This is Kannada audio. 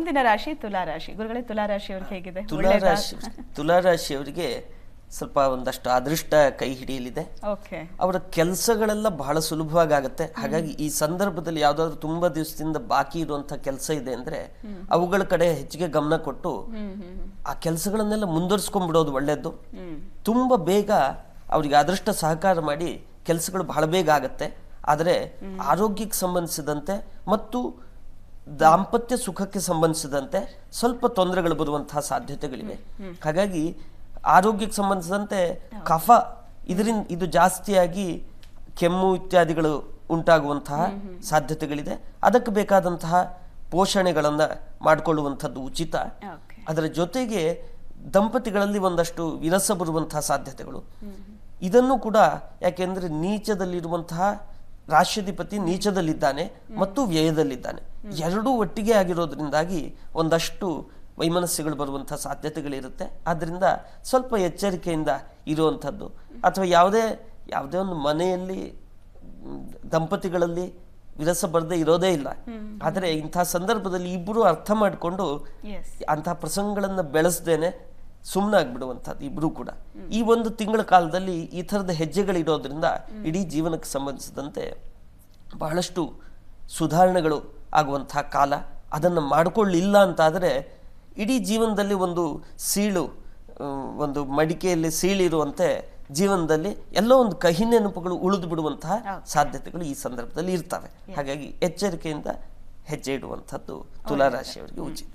ಮುಂದಿನ ರಾಶಿ ತುಲಾ ರಾಶಿ. ಗುರುಗಳೇ ತುಲಾ ರಾಶಿ ಅವ್ರಿಗೆ ಹೇಗಿದೆ? ತುಲಾರಾಶಿ ಅವರಿಗೆ ಸ್ವಲ್ಪ ಒಂದಷ್ಟು ಅದೃಷ್ಟ ಕೈ ಹಿಡಿಯಲಿದೆ. ಅವರ ಕೆಲಸಗಳೆಲ್ಲ ಬಹಳ ಸುಲಭವಾಗಿ ಆಗುತ್ತೆ. ಹಾಗಾಗಿ ಈ ಸಂದರ್ಭದಲ್ಲಿ ಯಾವ್ದಾದ್ರು ತುಂಬಾ ದಿವಸದಿಂದ ಬಾಕಿ ಇರುವಂತಹ ಕೆಲಸ ಇದೆ ಅಂದ್ರೆ ಅವುಗಳ ಕಡೆ ಹೆಚ್ಚಿಗೆ ಗಮನ ಕೊಟ್ಟು ಆ ಕೆಲಸಗಳನ್ನೆಲ್ಲ ಮುಂದುವರ್ಸ್ಕೊಂಡ್ಬಿಡೋದು ಒಳ್ಳೇದು. ತುಂಬಾ ಬೇಗ ಅವರಿಗೆ ಅದೃಷ್ಟ ಸಹಕಾರ ಮಾಡಿ ಕೆಲಸಗಳು ಬಹಳ ಬೇಗ ಆಗತ್ತೆ. ಆದರೆ ಆರೋಗ್ಯಕ್ಕೆ ಸಂಬಂಧಿಸಿದಂತೆ ಮತ್ತು ದಾಂಪತ್ಯ ಸುಖಕ್ಕೆ ಸಂಬಂಧಿಸಿದಂತೆ ಸ್ವಲ್ಪ ತೊಂದರೆಗಳು ಬರುವಂತಹ ಸಾಧ್ಯತೆಗಳಿವೆ. ಹಾಗಾಗಿ ಆರೋಗ್ಯಕ್ಕೆ ಸಂಬಂಧಿಸಿದಂತೆ ಕಫ ಇದರಿಂದ ಇದು ಜಾಸ್ತಿಯಾಗಿ ಕೆಮ್ಮು ಇತ್ಯಾದಿಗಳು ಉಂಟಾಗುವಂತಹ ಸಾಧ್ಯತೆಗಳಿದೆ. ಅದಕ್ಕೆ ಬೇಕಾದಂತಹ ಪೋಷಣೆಗಳನ್ನು ಮಾಡಿಕೊಳ್ಳುವಂಥದ್ದು ಉಚಿತ. ಅದರ ಜೊತೆಗೆ ದಂಪತಿಗಳಲ್ಲಿ ಒಂದಷ್ಟು ವಿರಸ ಬರುವಂತಹ ಸಾಧ್ಯತೆಗಳು. ಇದನ್ನು ಕೂಡ ಯಾಕೆಂದರೆ ನೀಚದಲ್ಲಿರುವಂತಹ ರಾಷ್ಟ್ರಾಧಿಪತಿ ನೀಚದಲ್ಲಿದ್ದಾನೆ ಮತ್ತು ವ್ಯಯದಲ್ಲಿದ್ದಾನೆ. ಎರಡೂ ಒಟ್ಟಿಗೆ ಆಗಿರೋದ್ರಿಂದಾಗಿ ಒಂದಷ್ಟು ವೈಮನಸ್ಸುಗಳು ಬರುವಂತಹ ಸಾಧ್ಯತೆಗಳಿರುತ್ತೆ. ಆದ್ದರಿಂದ ಸ್ವಲ್ಪ ಎಚ್ಚರಿಕೆಯಿಂದ ಇರುವಂಥದ್ದು. ಅಥವಾ ಯಾವುದೇ ಯಾವುದೇ ಒಂದು ಮನೆಯಲ್ಲಿ ದಂಪತಿಗಳಲ್ಲಿ ವಿರಸ ಬರದೇ ಇರೋದೇ ಇಲ್ಲ. ಆದರೆ ಇಂತಹ ಸಂದರ್ಭದಲ್ಲಿ ಇಬ್ಬರು ಅರ್ಥ ಮಾಡಿಕೊಂಡು ಅಂತಹ ಪ್ರಸಂಗಗಳನ್ನು ಬೆಳೆಸ್ದೇನೆ ಸುಮ್ಮನಾಗ್ಬಿಡುವಂಥದ್ದು ಇಬ್ರು ಕೂಡ. ಈ ಒಂದು ತಿಂಗಳ ಕಾಲದಲ್ಲಿ ಈ ಥರದ ಹೆಜ್ಜೆಗಳಿರೋದ್ರಿಂದ ಇಡೀ ಜೀವನಕ್ಕೆ ಸಂಬಂಧಿಸಿದಂತೆ ಬಹಳಷ್ಟು ಸುಧಾರಣೆಗಳು ಆಗುವಂಥ ಕಾಲ ಅದನ್ನು ಮಾಡಿಕೊಳ್ಳಿಲ್ಲ ಅಂತಾದರೆ ಇಡೀ ಜೀವನದಲ್ಲಿ ಒಂದು ಸೀಳು ಒಂದು ಮಡಿಕೆಯಲ್ಲಿ ಸೀಳಿರುವಂತೆ ಜೀವನದಲ್ಲಿ ಎಲ್ಲೋ ಒಂದು ಕಹಿ ನೆನಪುಗಳು ಉಳಿದು ಬಿಡುವಂತಹ ಸಾಧ್ಯತೆಗಳು ಈ ಸಂದರ್ಭದಲ್ಲಿ ಇರ್ತವೆ. ಹಾಗಾಗಿ ಎಚ್ಚರಿಕೆಯಿಂದ ಹೆಜ್ಜೆ ಇಡುವಂಥದ್ದು ತುಲಾರಾಶಿಯವರಿಗೆ ಉಚಿತ.